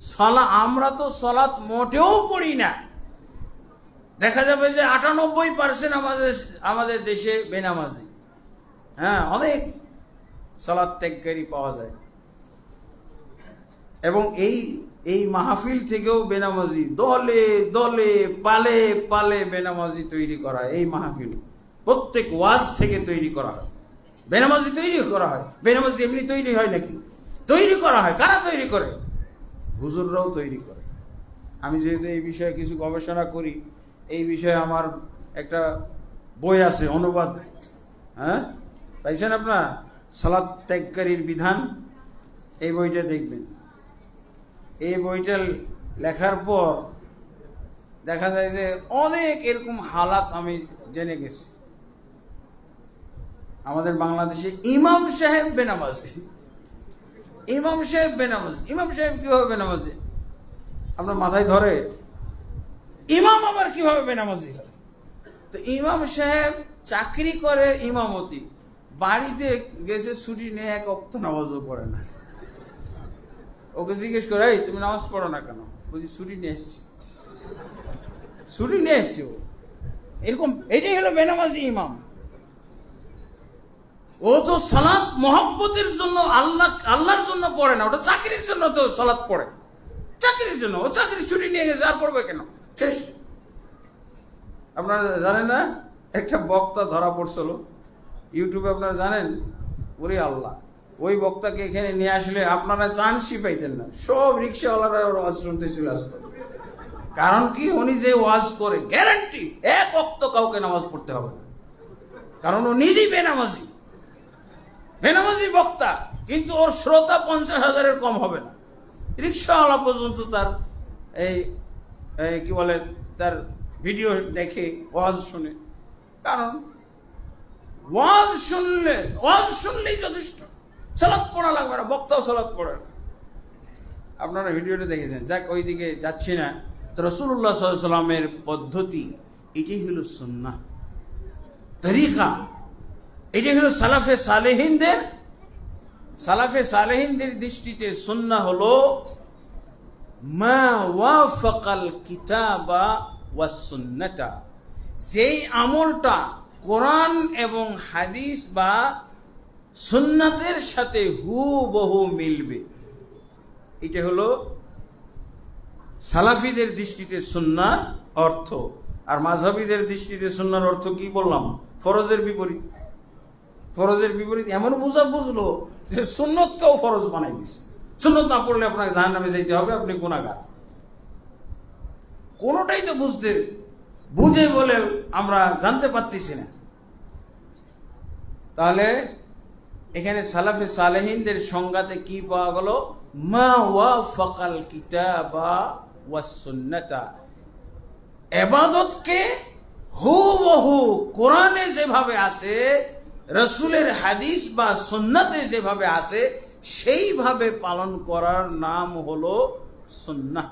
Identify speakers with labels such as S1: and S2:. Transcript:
S1: সলা, আমরা তো সলাৎ মোটেও পড়ি না। দেখা যাবে যে আটানব্বই পার্সেন্ট আমাদের আমাদের দেশে বেনামাজি। হ্যাঁ অনেক সলাৎ ত্যাগকারী পাওয়া যায়। এবং এই এই মাহফিল থেকেও বেনামাজি দলে দলে, পালে পালে বেনামাজি তৈরি করা এই মাহফিল প্রত্যেক ওয়াজ থেকে তৈরি করা হয়। বেনামাজি তৈরি করা হয়। বেনামাজি এমনি তৈরি হয় নাকি? তৈরি করা হয়। কারা তৈরি করে? হুজুররাও তৈরি করে। আমি যেহেতু এই বিষয়ে কিছু গবেষণা করি, এই বিষয়ে আমার একটা বই আছে, অনুবাদ। হ্যাঁ? পাইছেন আপনার? সালাদ ত্যাগকারীর বিধান। এই বইটা দেখবেন। এই বইটা লেখার পর দেখা যায় যে অনেক এরকম হালাত আমি জেনে গেছি। আমাদের বাংলাদেশে ইমাম সাহেব বেনামাজি। ইমাম সাহেব বেনামাজি। ইমাম সাহেব কীভাবে বেনামাজি? আপনার মাথায় ধরে। ইমাম আবার কীভাবে বেনামাজি হয় তো ইমাম সাহেব চাকরি করে ইমামতি। বাড়িতে গেছে, ছুটি নিয়ে এক অক্ত নামাজও পড়ে না। ওকে জিজ্ঞেস করে, এই, তুমি নামাজ পড়ো না কেন? বলছি, ছুটি নিয়ে এসছি। ছুটি নিয়ে এসছি ও। এরকম, এটাই হলো বেনামাজি ইমাম। ও তো সালাত মহব্বতের জন্য আল্লাহ, আল্লাহর জন্য পড়ে না, ওটা চাকরির জন্য তো সালাত পড়ে। চাকরির জন্য, ও চাকরি ছুটি নিয়ে গেছে, আর পড়বে কেন? শেষ। আপনারা জানেন না? একটা বক্তা ধরা পড়ছিল। ইউটিউবে আপনারা জানেন? ওরে আল্লাহ, ওই বক্তাকে এখানে নিয়ে আসলে আপনারা চান্সই পাইতেন না। সব রিক্সাওয়ালারা ওর ওয়াজ শুনতে চলে আসতো। কারণ কি? উনি যে ওয়াজ করে গ্যারান্টি এক অক্ত কাউকে নামাজ পড়তে হবে না। কারণ ও নিজেই বেনামাজি। বেনামাজি বক্তা, কিন্তু ওর শ্রোতা পঞ্চাশ হাজারের কম হবে না। রিক্সাওয়ালা পর্যন্ত তার এই কি বলে, তার ভিডিও দেখে, ওয়াজ শুনে। কারণ, ওয়াজ শুনলে, ওয়াজ শুনলেই যথেষ্ট। সালাদ পড়া লাগবে না, বক্তাও সালাদ পড়ে না। আপনারা ভিডিওটা দেখেছেন, যাক, ওইদিকে যাচ্ছি না। তো রসুল্লাহ সাল্লামের পদ্ধতি, এটাই হলো সুন্না তরিকা। এটাই হলো সালাফে সালেহিনদের সালাফে সালেহিনদের দৃষ্টিতে সুন্না হলো, মা ওয়াফাকাল কিতাবা ওয়া সুন্নাতা। যেই আমলটা কোরআন এবং হাদিস বা সুন্নাতের সাথে হুবহু মিলবে। এটা হলো সালাফিদের দৃষ্টিতে সুন্নার অর্থ। আর মাঝহাবিদের দৃষ্টিতে সুন্নার অর্থ কি বললাম? ফরজের বিপরীত। ফরজের বিপরীত এমন বোঝা বুঝলো যে সুন্নতকেও ফরজ বানাই দিছে। সুন্নত না পড়লে আপনাকে জাহান নামে যাইতে হবে, আপনি গুণাগার কোনোটাই তো বুঝতে, বুঝে বলে আমরা জানতে পারতেছি না। তাহলে এখানে সালাফে সালেহিনদের সংজ্ঞাতে কি পাওয়া গেল? মা ওয়া ফকাল কিতাবা ওয়া সুন্নাতা। এবাদতকে হুবহু কোরআনে যেভাবে আছে রসুলের হাদিস বা সুন্নাতে যেভাবে আসে সেইভাবে পালন করার নাম হলো সুন্নাহ।